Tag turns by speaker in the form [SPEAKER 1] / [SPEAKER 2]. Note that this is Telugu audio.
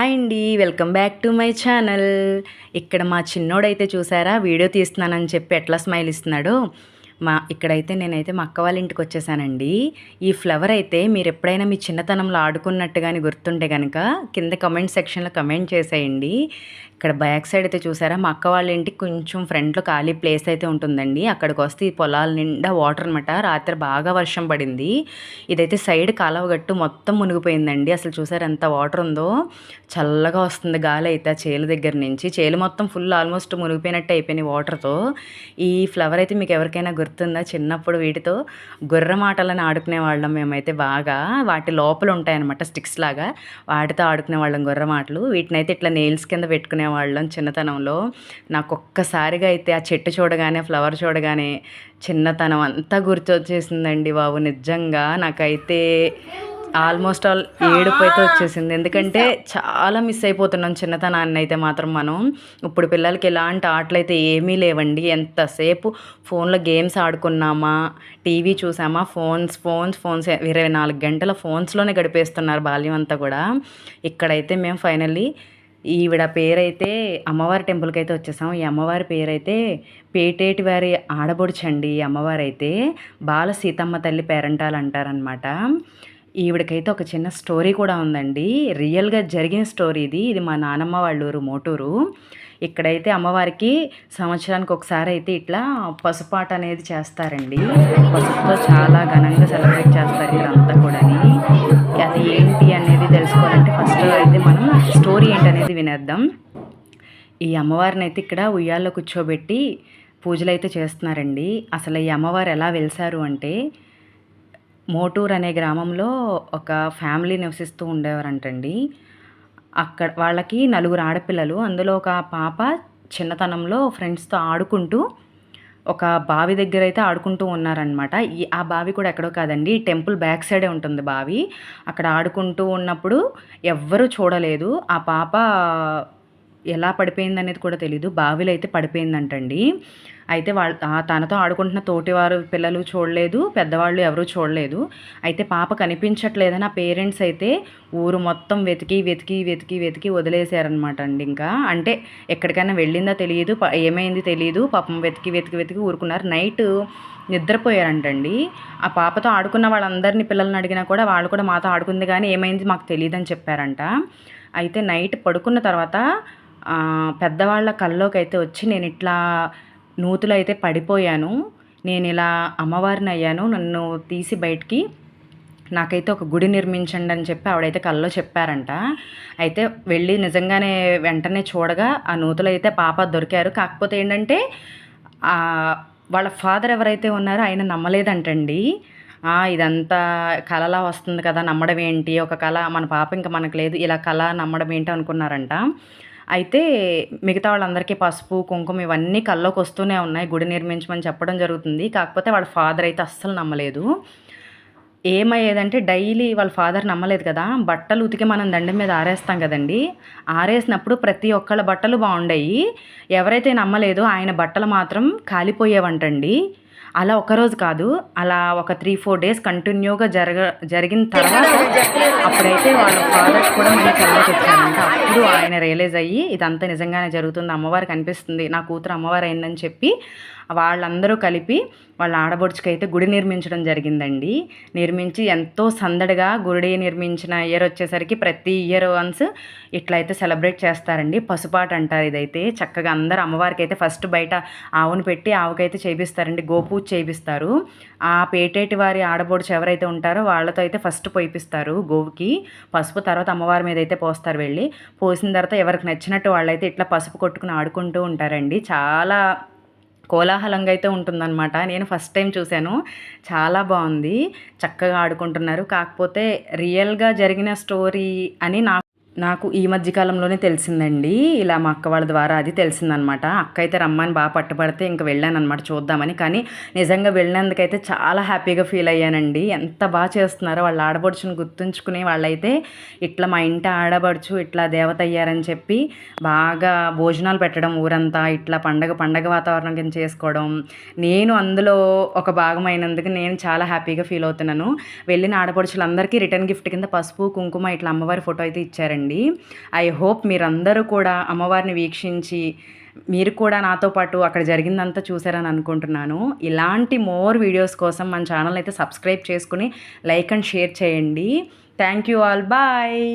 [SPEAKER 1] హాయ్ అండి welcome back to my channel. ఇక్కడ మా చిన్నోడైతే చూసారా వీడియో తీస్తున్నానని చెప్పి ఎట్లా స్మైల్ ఇస్తున్నాడో. మా ఇక్కడైతే నేనైతే మా అక్క వాళ్ళ ఇంటికి వచ్చేసానండి. ఈ ఫ్లవర్ అయితే మీరు ఎప్పుడైనా మీ చిన్నతనంలో ఆడుకున్నట్టు కానీ గుర్తుంటే కనుక కింద కమెంట్ సెక్షన్లో కమెంట్ చేసేయండి. ఇక్కడ బ్యాక్ సైడ్ అయితే చూసారా? మా అక్క వాళ్ళ ఇంటికి కొంచెం ఫ్రంట్లో ఖాళీ ప్లేస్ అయితే ఉంటుందండి. అక్కడికి వస్తే ఈ పొలాల నిండా వాటర్ అనమాట రాత్రి బాగా వర్షం పడింది. ఇదైతే సైడ్ కాలవగట్టు మొత్తం మునిగిపోయిందండి. అసలు చూసారు ఎంత వాటర్ ఉందో? చల్లగా వస్తుంది గాలి అయితే ఆ చేలు దగ్గర నుంచి. చేలు మొత్తం ఫుల్ ఆల్మోస్ట్ మునిగిపోయినట్టు అయిపోయినాయి వాటర్తో ఈ ఫ్లవర్ అయితే మీకు ఎవరికైనా గుర్తుందా? చిన్నప్పుడు వీటితో గుర్రమాటలను ఆడుకునే వాళ్ళం మేమైతే బాగా. వాటి లోపల ఉంటాయన్నమాట స్టిక్స్ లాగా. వాటితో ఆడుకునే వాళ్ళం గుర్రమాటలు వీటిని అయితే ఇట్లా నెయిల్స్ కింద పెట్టుకునే వాళ్ళం చిన్నతనంలో. నాకు ఒక్కసారిగా అయితే ఆ చెట్టు చూడగానే ఫ్లవర్ చూడగానే చిన్నతనం అంతా గుర్తొచ్చేసిందండి బాబు. నిజంగా నాకైతే ఆల్మోస్ట్ ఆల్ ఏడుపు అయితే వచ్చేసింది. ఎందుకంటే చాలా మిస్ అయిపోతున్నాం చిన్నతనాన్ని అయితే మాత్రం మనం. ఇప్పుడు పిల్లలకి ఎలాంటి ఆటలు అయితే ఏమీ లేవండి. ఎంతసేపు ఫోన్లో గేమ్స్ ఆడుకున్నామా టీవీ చూసామా ఫోన్స్ ఫోన్స్ ఫోన్స్ ఇరవై నాలుగు గంటల ఫోన్స్లోనే గడిపేస్తున్నారు బాల్యం అంతా కూడా. ఇక్కడైతే మేము ఫైనల్లీ ఈవిడ పేరైతే అమ్మవారి టెంపుల్కి అయితే వచ్చేసాం. ఈ అమ్మవారి పేరైతే పేటేటి వారి ఆడబొడిచండి ఈ అమ్మవారు అయితే బాల సీతమ్మ తల్లి పేరంటాలు అంటారనమాట ఈవిడకైతే ఒక చిన్న స్టోరీ కూడా ఉందండి. రియల్గా జరిగిన స్టోరీ ఇది ఇది మా నానమ్మ వాళ్ళ ఊరు మోటూరు. ఇక్కడైతే అమ్మవారికి సంవత్సరానికి ఒకసారి అయితే ఇట్లా పసుపాట అనేది చేస్తారండి. పసుపుతో చాలా ఘనంగా సెలబ్రేట్ చేస్తారు ఇక్కడంతా కూడా అది ఏంటి అనేది తెలుసుకోవాలంటే ఫస్ట్ అయితే మనం స్టోరీ ఏంటనేది వినేద్దాం. ఈ అమ్మవారిని అయితే ఇక్కడ ఉయ్యాల్లో కూర్చోబెట్టి పూజలు అయితే చేస్తున్నారండి. అసలు ఈ అమ్మవారు ఎలా వెలిసారు అంటే మోటూర్ అనే గ్రామంలో ఒక ఫ్యామిలీ నివసిస్తూ ఉండేవారంటండి. అక్కడ వాళ్ళకి నలుగురు ఆడపిల్లలు. అందులో ఒక పాప చిన్నతనంలో ఫ్రెండ్స్తో ఆడుకుంటూ ఒక బావి దగ్గర అయితే ఆడుకుంటూ ఉన్నారనమాట ఈ ఆ బావి కూడా ఎక్కడో కాదండి టెంపుల్ బ్యాక్ సైడే ఉంటుంది బావి. అక్కడ ఆడుకుంటూ ఉన్నప్పుడు ఎవ్వరూ చూడలేదు. ఆ పాప ఎలా పడిపోయింది అనేది కూడా తెలీదు. బావిలో అయితే పడిపోయిందంటండి. అయితే వాళ్ళ తనతో ఆడుకుంటున్న తోటివారు పిల్లలు చూడలేదు పెద్దవాళ్ళు ఎవరూ చూడలేదు. అయితే పాప కనిపించట్లేదని ఆ పేరెంట్స్ అయితే ఊరు మొత్తం వెతికి వెతికి వెతికి వెతికి వదిలేశారనమాట అండి ఇంకా. అంటే ఎక్కడికైనా వెళ్ళిందో తెలియదు ఏమైంది తెలియదు పాపం వెతికి వెతికి వెతికి ఊరుకున్నారు. నైట్ నిద్రపోయారంటండి. ఆ పాపతో ఆడుకున్న వాళ్ళందరినీ పిల్లల్ని అడిగినా కూడా వాళ్ళు కూడా మాతో ఆడుకుంది కానీ ఏమైంది మాకు తెలియదని చెప్పారంట. అయితే నైట్ పడుకున్న తర్వాత పెద్దవాళ్ళ కల్లోకి అయితే వచ్చి నేను ఇట్లా నూతులు అయితే పడిపోయాను. నేను ఇలా అమ్మవారిని అయ్యాను. నన్ను తీసి బయటికి నాకైతే ఒక గుడి నిర్మించండి అని చెప్పి ఆవిడైతే కల్లో చెప్పారంట. అయితే వెళ్ళి నిజంగానే వెంటనే చూడగా ఆ నూతులు అయితే పాప దొరికారు. కాకపోతే ఏంటంటే వాళ్ళ ఫాదర్ ఎవరైతే ఉన్నారో ఆయన నమ్మలేదంటండి. ఇదంతా కళలా వస్తుంది కదా నమ్మడం ఏంటి? ఒక కళ మన పాప ఇంకా మనకు లేదు. ఇలా కళ నమ్మడం ఏంటి అనుకున్నారంట. అయితే మిగతా వాళ్ళందరికీ పసుపు కుంకుమ ఇవన్నీ కల్లోకి వస్తూనే ఉన్నాయి. గుడి నిర్మించమని చెప్పడం జరుగుతుంది. కాకపోతే వాళ్ళ ఫాదర్ అయితే అస్సలు నమ్మలేదు. ఏమయ్యేదంటే డైలీ వాళ్ళ ఫాదర్ నమ్మలేదు కదా. బట్టలు ఉతికి మనం దండం మీద ఆరేస్తాం కదండి. ఆరేసినప్పుడు ప్రతి ఒక్కళ్ళ బట్టలు బాగుండయి. ఎవరైతే నమ్మలేదో ఆయన బట్టలు మాత్రం కాలిపోయేవంటండి. అలా ఒకరోజు కాదు అలా ఒక త్రీ ఫోర్ డేస్ కంటిన్యూగా జరగ జరిగిన తర్వాత అప్పుడైతే వాళ్ళ ఫాదర్స్ కూడా మళ్ళీ కళ్ళకి వచ్చారంట. అప్పుడు ఆయన రియలైజ్ అయ్యి ఇదంతా నిజంగానే జరుగుతుంది అమ్మవారికి అనిపిస్తుంది నా కూతురు అమ్మవారు అయిందని చెప్పి వాళ్ళందరూ కలిపి వాళ్ళ ఆడబొడుచుకైతే గుడి నిర్మించడం జరిగిందండి. నిర్మించి ఎంతో సందడిగా గుడి నిర్మించిన ఇయర్ వచ్చేసరికి ప్రతి ఇయర్ వన్స్ ఇట్లయితే సెలబ్రేట్ చేస్తారండి. పసుపాట అంటారు ఇదైతే. చక్కగా అందరు అమ్మవారికి అయితే ఫస్ట్ బయట ఆవును పెట్టి ఆవుకైతే చేపిస్తారండి. పూజ చేపిస్తారు ఆ పేటేటి వారి ఆడబోడుచు ఎవరైతే ఉంటారో వాళ్ళతో అయితే ఫస్ట్ పోయిపిస్తారు గోవుకి. పసుపు తర్వాత అమ్మవారి మీద అయితే పోస్తారు వెళ్ళి. పోసిన తర్వాత ఎవరికి నచ్చినట్టు వాళ్ళైతే ఇట్లా పసుపు కొట్టుకుని ఆడుకుంటూ ఉంటారండి. చాలా కోలాహలంగా అయితే ఉంటుందన్నమాట. నేను ఫస్ట్ టైం చూశాను. చాలా బాగుంది. చక్కగా ఆడుకుంటున్నారు. కాకపోతే రియల్గా జరిగిన స్టోరీ అని నాకు నాకు ఈ మధ్యకాలంలోనే తెలిసిందండి. ఇలా మా అక్క వాళ్ళ ద్వారా అది తెలిసిందనమాట. అక్క అయితే రమ్మని బాగా పట్టుబడితే ఇంకా వెళ్ళానమాట చూద్దామని. కానీ నిజంగా వెళ్ళినందుకైతే చాలా హ్యాపీగా ఫీల్ అయ్యానండి. ఎంత బాగా చేస్తున్నారో వాళ్ళ ఆడబడుచుని గుర్తుంచుకుని వాళ్ళైతే ఇట్లా మా ఇంటి ఆడబడుచు ఇట్లా దేవత అయ్యారని చెప్పి బాగా భోజనాలు పెట్టడం ఊరంతా ఇట్లా పండగ పండగ వాతావరణం కింద చేసుకోవడం. నేను అందులో ఒక భాగమైనందుకు నేను చాలా హ్యాపీగా ఫీల్ అవుతున్నాను. వెళ్ళిన ఆడపడుచులందరికీ రిటర్న్ గిఫ్ట్ కింద పసుపు కుంకుమ ఇట్లా అమ్మవారి ఫోటో అయితే ఇచ్చారండి. మర్చిపోకండి ఐ హోప్ మీరందరూ కూడా అమ్మవారిని వీక్షించి మీరు కూడా నాతో పాటు అక్కడ జరిగిందంతా చూసారని అనుకుంటున్నాను. ఇలాంటి మోర్ వీడియోస్ కోసం మన ఛానల్ అయితే సబ్స్క్రైబ్ చేసుకుని లైక్ అండ్ షేర్ చేయండి. Thank you all. బాయ్.